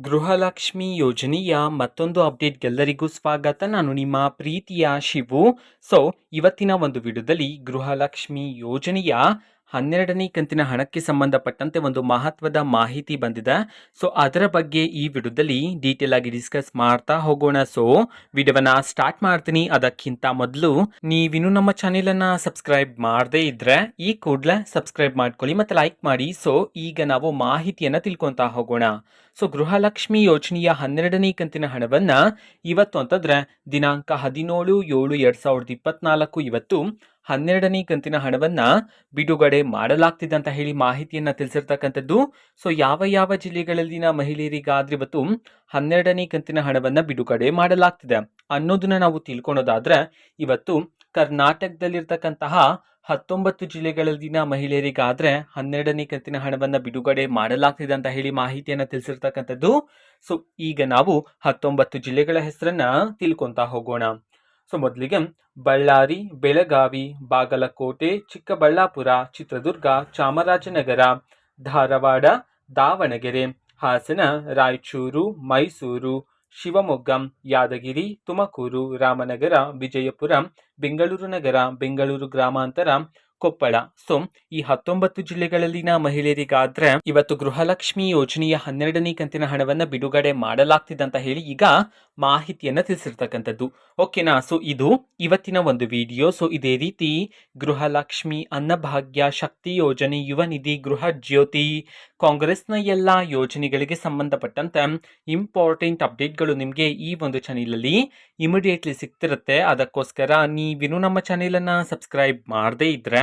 ಗೃಹಲಕ್ಷ್ಮಿ ಯೋಜನೆಯ ಮತ್ತೊಂದು ಅಪ್ಡೇಟ್ಗೆಲ್ಲರಿಗೂ ಸ್ವಾಗತ. ನಾನು ನಿಮ್ಮ ಪ್ರೀತಿಯ ಶಿವು. ಸೊ ಇವತ್ತಿನ ಒಂದು ವಿಡಿಯೋದಲ್ಲಿ ಗೃಹಲಕ್ಷ್ಮಿ ಯೋಜನೆಯ ಹನ್ನೆರಡನೇ ಕಂತಿನ ಹಣಕ್ಕೆ ಸಂಬಂಧಪಟ್ಟಂತೆ ಒಂದು ಮಹತ್ವದ ಮಾಹಿತಿ ಬಂದಿದೆ. ಸೊ ಅದರ ಬಗ್ಗೆ ಈ ವಿಡಿಯೋದಲ್ಲಿ ಡೀಟೇಲ್ ಆಗಿ ಡಿಸ್ಕಸ್ ಮಾಡ್ತಾ ಹೋಗೋಣ. ಸೊ ವಿಡಿಯೋವನ್ನ ಸ್ಟಾರ್ಟ್ ಮಾಡ್ತೀನಿ. ಅದಕ್ಕಿಂತ ಮೊದಲು ನೀವಿನ್ನು ನಮ್ಮ ಚಾನೆಲ್ ಅನ್ನ ಸಬ್ಸ್ಕ್ರೈಬ್ ಮಾಡದೇ ಇದ್ರೆ ಈ ಕೂಡಲೇ ಸಬ್ಸ್ಕ್ರೈಬ್ ಮಾಡ್ಕೊಳ್ಳಿ ಮತ್ತೆ ಲೈಕ್ ಮಾಡಿ. ಸೊ ಈಗ ನಾವು ಮಾಹಿತಿಯನ್ನ ತಿಳ್ಕೊಂತ ಹೋಗೋಣ. ಸೊ ಗೃಹಲಕ್ಷ್ಮಿ ಯೋಜನೆಯ ಹನ್ನೆರಡನೇ ಕಂತಿನ ಹಣವನ್ನ ಇವತ್ತು ಅಂತಂದ್ರೆ ದಿನಾಂಕ ಹದಿನೇಳು ಏಳು ಎರಡ್ ಸಾವಿರದ ಇಪ್ಪತ್ನಾಲ್ಕು ಇವತ್ತು ಹನ್ನೆರಡನೇ ಕಂತಿನ ಹಣವನ್ನ ಬಿಡುಗಡೆ ಮಾಡಲಾಗ್ತಿದೆ ಅಂತ ಹೇಳಿ ಮಾಹಿತಿಯನ್ನ ತಿಳಿಸಿರ್ತಕ್ಕಂಥದ್ದು. ಸೊ ಯಾವ ಯಾವ ಜಿಲ್ಲೆಗಳಲ್ಲಿನ ಮಹಿಳೆಯರಿಗಾದ್ರೆ ಇವತ್ತು ಹನ್ನೆರಡನೇ ಕಂತಿನ ಹಣವನ್ನ ಬಿಡುಗಡೆ ಮಾಡಲಾಗ್ತಿದೆ ಅನ್ನೋದನ್ನ ನಾವು ತಿಳ್ಕೊಳೋದಾದ್ರೆ ಇವತ್ತು ಕರ್ನಾಟಕದಲ್ಲಿರ್ತಕ್ಕಂತಹ ಹತ್ತೊಂಬತ್ತು ಜಿಲ್ಲೆಗಳಲ್ಲಿನ ಮಹಿಳೆಯರಿಗಾದ್ರೆ ಹನ್ನೆರಡನೇ ಕಂತಿನ ಹಣವನ್ನ ಬಿಡುಗಡೆ ಮಾಡಲಾಗ್ತಿದೆ ಅಂತ ಹೇಳಿ ಮಾಹಿತಿಯನ್ನ ತಿಳಿಸಿರ್ತಕ್ಕಂಥದ್ದು. ಸೊ ಈಗ ನಾವು ಹತ್ತೊಂಬತ್ತು ಜಿಲ್ಲೆಗಳ ಹೆಸರನ್ನ ತಿಳ್ಕೊಂತಾ ಹೋಗೋಣ. ಸೊ ಮೊದಲಿಗೆ ಬಳ್ಳಾರಿ, ಬೆಳಗಾವಿ, ಬಾಗಲಕೋಟೆ, ಚಿಕ್ಕಬಳ್ಳಾಪುರ, ಚಿತ್ರದುರ್ಗ, ಚಾಮರಾಜನಗರ, ಧಾರವಾಡ, ದಾವಣಗೆರೆ, ಹಾಸನ, ರಾಯಚೂರು, ಮೈಸೂರು, ಶಿವಮೊಗ್ಗ, ಯಾದಗಿರಿ, ತುಮಕೂರು, ರಾಮನಗರ, ವಿಜಯಪುರ, ಬೆಂಗಳೂರು ನಗರ, ಬೆಂಗಳೂರು ಗ್ರಾಮಾಂತರ ಕೊಪ್ಪಳ. ಸೊ, ಈ ಹತ್ತೊಂಬತ್ತು ಜಿಲ್ಲೆಗಳಲ್ಲಿನ ಮಹಿಳೆಯರಿಗಾದ್ರೆ ಇವತ್ತು ಗೃಹಲಕ್ಷ್ಮಿ ಯೋಜನೆಯ ಹನ್ನೆರಡನೇ ಕಂತಿನ ಹಣವನ್ನ ಬಿಡುಗಡೆ ಮಾಡಲಾಗ್ತಿದೆ ಅಂತ ಹೇಳಿ ಈಗ ಮಾಹಿತಿಯನ್ನ ತಿಳಿಸಿರ್ತಕ್ಕಂಥದ್ದು. ಓಕೆನಾ? ಸೊ, ಇದು ಇವತ್ತಿನ ಒಂದು ವಿಡಿಯೋ. ಸೊ, ಇದೇ ರೀತಿ ಗೃಹಲಕ್ಷ್ಮಿ ಅನ್ನಭಾಗ್ಯ ಶಕ್ತಿ ಯೋಜನೆ, ಯುವ ನಿಧಿ ಗೃಹ ಜ್ಯೋತಿ, ಕಾಂಗ್ರೆಸ್ನ ಎಲ್ಲ ಯೋಜನೆಗಳಿಗೆ ಸಂಬಂಧಪಟ್ಟಂತೆ ಇಂಪಾರ್ಟೆಂಟ್ ಅಪ್ಡೇಟ್ಗಳು ನಿಮಗೆ ಈ ಒಂದು ಚಾನೆಲಲ್ಲಿ ಇಮಿಡಿಯೇಟ್ಲಿ ಸಿಗ್ತಿರುತ್ತೆ. ಅದಕ್ಕೋಸ್ಕರ ನೀವಿನ್ನೂ ನಮ್ಮ ಚಾನೆಲನ್ನು ಸಬ್ಸ್ಕ್ರೈಬ್ ಮಾಡದೇ ಇದ್ದರೆ